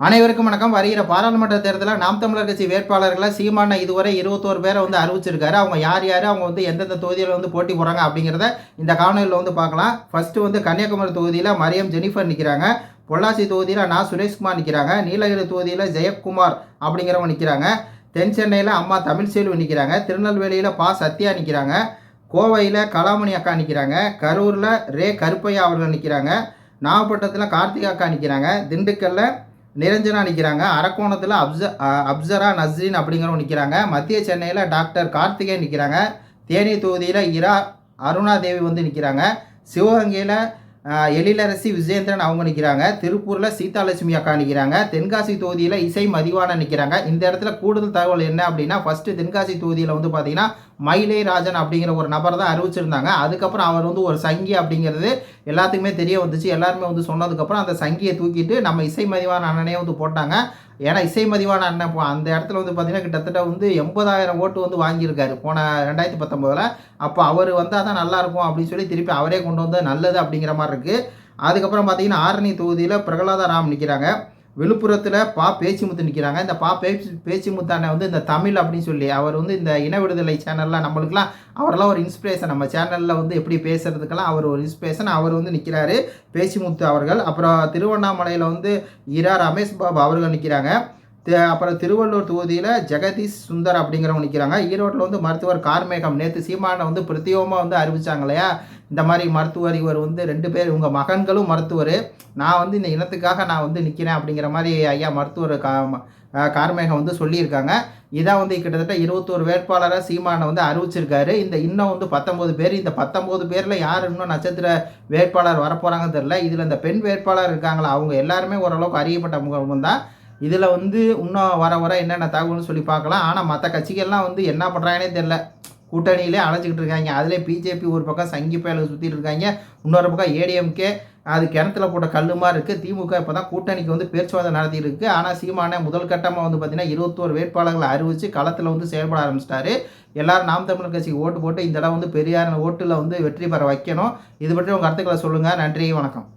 அனைவருக்கும் வணக்கம். வருகிற பாராளுமன்ற தேர்தலில் நாம் தமிழர் கட்சி வேட்பாளர்களை சீமான இதுவரை இருபத்தோரு பேரை வந்து அறிவிச்சிருக்காரு. அவங்க யார் யார்? அவங்க வந்து எந்தெந்த தொகுதியில் வந்து போட்டி போடுறாங்க அப்படிங்கிறத இந்த காணொலியில் வந்து பார்க்கலாம். ஃபர்ஸ்ட் வந்து கன்னியாகுமரி தொகுதியில் மரியம் ஜெனிஃபர் நிற்கிறாங்க பொள்ளாச்சி தொகுதியில் நான் சுரேஷ்குமார் நிற்கிறாங்க நீலகிரி தொகுதியில் ஜெயக்குமார் அப்படிங்கிறவங்க நிற்கிறாங்க தென் சென்னையில் அம்மா தமிழ்செல்வி நிற்கிறாங்க திருநெல்வேலியில் பா. சத்யா நிற்கிறாங்க கோவையில் கலாமணி அக்கா நிற்கிறாங்க கரூரில் ரே. கருப்பையா அவர்கள் நிற்கிறாங்க நாகப்பட்டினத்தில் கார்த்திகா அக்கா நிற்கிறாங்க திண்டுக்கல்லில் நிரஞ்சனா நிற்கிறாங்க அரக்கோணத்தில் அப்ச அப்சரா நஸ்ரின் அப்படிங்கிறவங்க நிற்கிறாங்க மத்திய சென்னையில் டாக்டர் கார்த்திகேயன் நிற்கிறாங்க தேனி தொகுதியில் இரா அருணா தேவி வந்து நிற்கிறாங்க சிவகங்கையில் எழிலரசி விஜயேந்திரன் அவங்க நிற்கிறாங்க திருப்பூரில் சீதாலட்சுமி அக்கா நிற்கிறாங்க தென்காசி தொகுதியில் இசை மதிவாணன் நிற்கிறாங்க இந்த இடத்துல கூடுதல் தகவல் என்ன அப்படின்னா ஃபஸ்ட்டு தென்காசி தொகுதியில் வந்து பார்த்தீங்கன்னா மயிலை ராஜன் அப்படிங்கிற ஒரு நபர் தான் அறிவிச்சிருந்தாங்க. அதுக்கப்புறம் அவர் வந்து ஒரு சங்கி அப்படிங்கிறது எல்லாத்துக்குமே தெரிய வந்துச்சு. எல்லாருமே வந்து சொன்னதுக்கப்புறம் அந்த சங்கியை தூக்கிட்டு நம்ம இசை மதிவான அண்ணனே வந்து போட்டாங்க. ஏன்னா இசை மதிவான அண்ணன் அந்த இடத்துல வந்து பார்த்தீங்கன்னா கிட்டத்தட்ட வந்து எண்பதாயிரம் ஓட்டு வந்து வாங்கியிருக்காரு. போன ரெண்டாயிரத்தி பத்தொம்போதில் அப்போ அவர் வந்தால் தான் நல்லாயிருக்கும் அப்படின்னு சொல்லி திருப்பி அவரே கொண்டு வந்து நல்லது அப்படிங்கிற மாதிரி இருக்குது அதுக்கப்புறம் பார்த்தீங்கன்னா ஆரணி தொகுதியில் பிரகலாத ராம் நிற்கிறாங்க விழுப்புரத்தில் பா பேச்சுமுத்து நிற்கிறாங்க இந்த பா பேச்சு பேச்சிமுத்து அண்ணன் வந்து இந்த தமிழ் அப்படின்னு சொல்லி அவர் வந்து இந்த இன விடுதலை சேனல்லாம் நம்மளுக்குலாம் அவரெல்லாம் ஒரு இன்ஸ்பிரேஷன் நம்ம சேனலில் வந்து எப்படி பேசுறதுக்கெல்லாம் அவர் ஒரு இன்ஸ்பிரேஷன் அவர் வந்து நிற்கிறாரு பேச்சுமுத்து அவர்கள். அப்புறம் திருவண்ணாமலையில் வந்து இரா ரமேஷ் பாபு அவர்கள் நிற்கிறாங்க அப்புறம் திருவள்ளூர் தொகுதியில் ஜெகதீஷ் சுந்தர் அப்படிங்கிறவங்க நிற்கிறாங்க ஈரோட்டில் வந்து மருத்துவர் கார்மேகம். நேற்று சீமானை வந்து பிரத்யோகமாக வந்து அறிவித்தாங்க இல்லையா? இந்த மாதிரி மருத்துவர் இவர் வந்து ரெண்டு பேர் உங்கள் மகன்களும் மருத்துவர். நான் வந்து இந்த இனத்துக்காக நான் வந்து நிற்கிறேன் அப்படிங்கிற மாதிரி ஐயா மருத்துவர் கா கார்மேகம் வந்து சொல்லியிருக்காங்க. இதான் வந்து கிட்டத்தட்ட இருபத்தோரு வேட்பாளரை சீமானை வந்து அறிவிச்சிருக்காரு. இந்த இன்னும் வந்து பத்தொம்போது பேர் இந்த பத்தொம்போது பேரில் யார் இன்னும் நட்சத்திர வேட்பாளர் வரப்போகிறாங்கன்னு தெரில இதில் இந்த பெண் வேட்பாளர் இருக்காங்களா? அவங்க எல்லாருமே ஓரளவுக்கு அறியப்பட்ட முகம் தான். இதில் வந்து இன்னும் வர வர என்னென்ன தகவல்னு சொல்லி பார்க்கலாம். ஆனால் மற்ற கட்சிகள்லாம் வந்து என்ன பண்ணுறாங்கன்னே தெரில கூட்டணியிலே அழைச்சிக்கிட்டு இருக்காங்க. அதிலே பிஜேபி ஒரு பக்கம் சங்கி பயலுக்கு சுற்றிட்டு இருக்காங்க. இன்னொரு பக்கம் ஏடிஎம்கே அது கிணத்துல போட்ட கல்லுமா இருக்குது திமுக இப்போ தான் கூட்டணிக்கு வந்து பேச்சுவார்த்தை நடத்திட்டு இருக்கு. ஆனால் சீமானே முதல் கட்டமாக வந்து பார்த்திங்கன்னா இருபத்தோரு வேட்பாளர்களை அறிவித்து களத்தில் வந்து செயல்பட ஆரம்பிச்சிட்டாரு. எல்லாரும் நாம் தமிழர் கட்சிக்கு ஓட்டு போட்டு இந்த இடம் வந்து பெரியாரின் ஓட்டில் வந்து வெற்றி பெற வைக்கணும். இது பற்றி உங்கள் கருத்துக்களை சொல்லுங்கள் நன்றி வணக்கம்.